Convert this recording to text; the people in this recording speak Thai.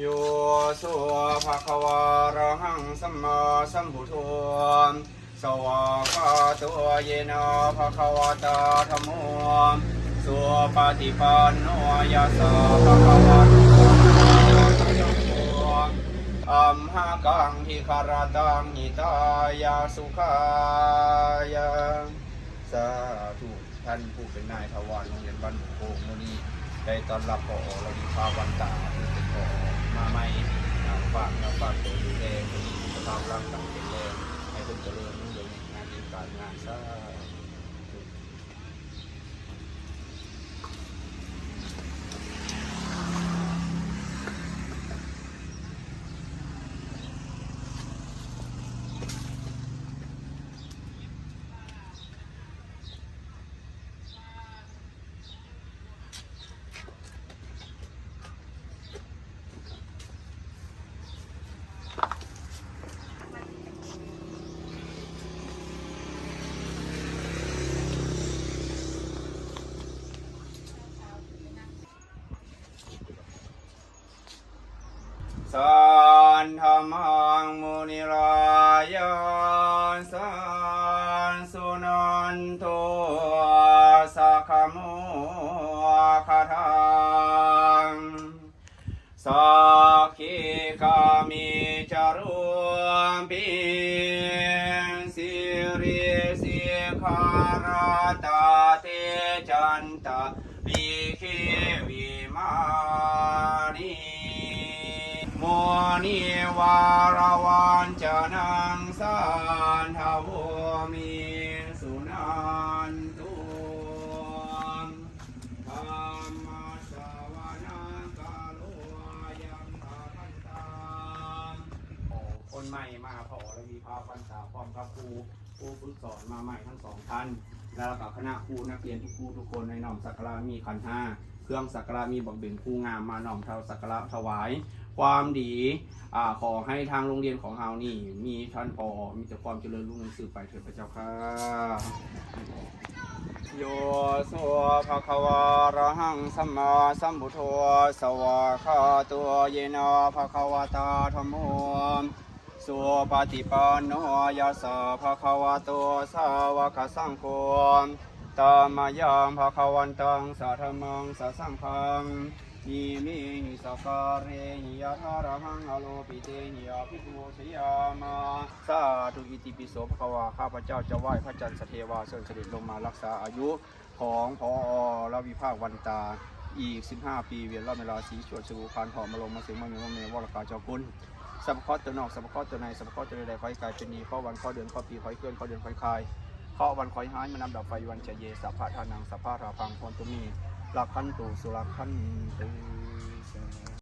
โยสุภะคะวะระหังสัมมาสัมพุทโธสวากาตัวเยนะภะคะวะตาธัมโมสุปฏิปันโนยัสะภะคะวะโตอะระหะโตสัมมาสัมอัมหะกังหิคารตังหิตายาสุขายาสาธุท่านผู้เป็นนายทวารโรงเรียนบ้านหมูโป่งโมนีได้ต้อนรับพอเราดีพาวันตาที่เป็นพอมาใหม่อ่าฝากเราฝากตัวดูแล ควาพร่างกายเป็นแรงให้เป็นเจริญรุ่งเรืองในงานในการงานซะ สันธรรมังมุนิรายาสันสุนันโตสักขโมคาทังสักขิกามิจารุปิสิริสิขาราตาเตจันตะวิคิวิมานี โม นิวารวันจนังสันทวมิสุนันตุธรรมสวนาคาลยังคาพันตังโอ้คนใหม่มาพอแล้วมีพาพันษาพร้อมกับครูครูฝึกสอนมาใหม่ทั้งสองท่าน แล้วก็คณะครูนักเรียนทุกครูทุกคนในหน่อมสักการะมีขันห้า เครื่องสักการะมีบักเบ่งผู้งามมาหน่อมเท่าสักการะถวาย ความดีอ่าขอให้ทางโรงเรียนของเฮานี่ มีท่านพอมีแต่ความเจริญรุ่งเรืองสืบไปเถิดพระเจ้าค่ะโยโสภะคะวะระหังสัมมาสัมพุทโธสวากขาตัวเยนะภะคะวะตาธัมโมสุปฏิปันโนยัสสะภะคะวะโตสาวกสังโฆตามายังภะคะวันตังสาธมังสาสังฆัง อิมิหิสกการเรหิยะทาระหังอโลปิเตหิยาภิปุชยามาสาธุอิติปิโสภคะวะข้าพเจ้าจะไหว้พระจันทร์สเทวาเสริญเสด็จลงมารักษาอายุของพอรวิภาควันตาอีก 15 ปี เวียนรอบเวลาสีชวนสูคานหอมมาลงมาเสียงมาเมีมาเมวรกาเจ้าคุณสัพพะเคต์ตัวนอกสัพพะเคต์ตัวในสัพพะเคต์ตัวใดๆคอยกายเป็นดีข้อวันข้อเดือนข้อปีข้อยเคลื่อนข้อเดือนข้อยคายข้อวันข้อยหายมานำดับไฟวันเฉยเยสัพพะทานังสัพพะราพังพรตุมี ลักขันตุสุลักขันตุ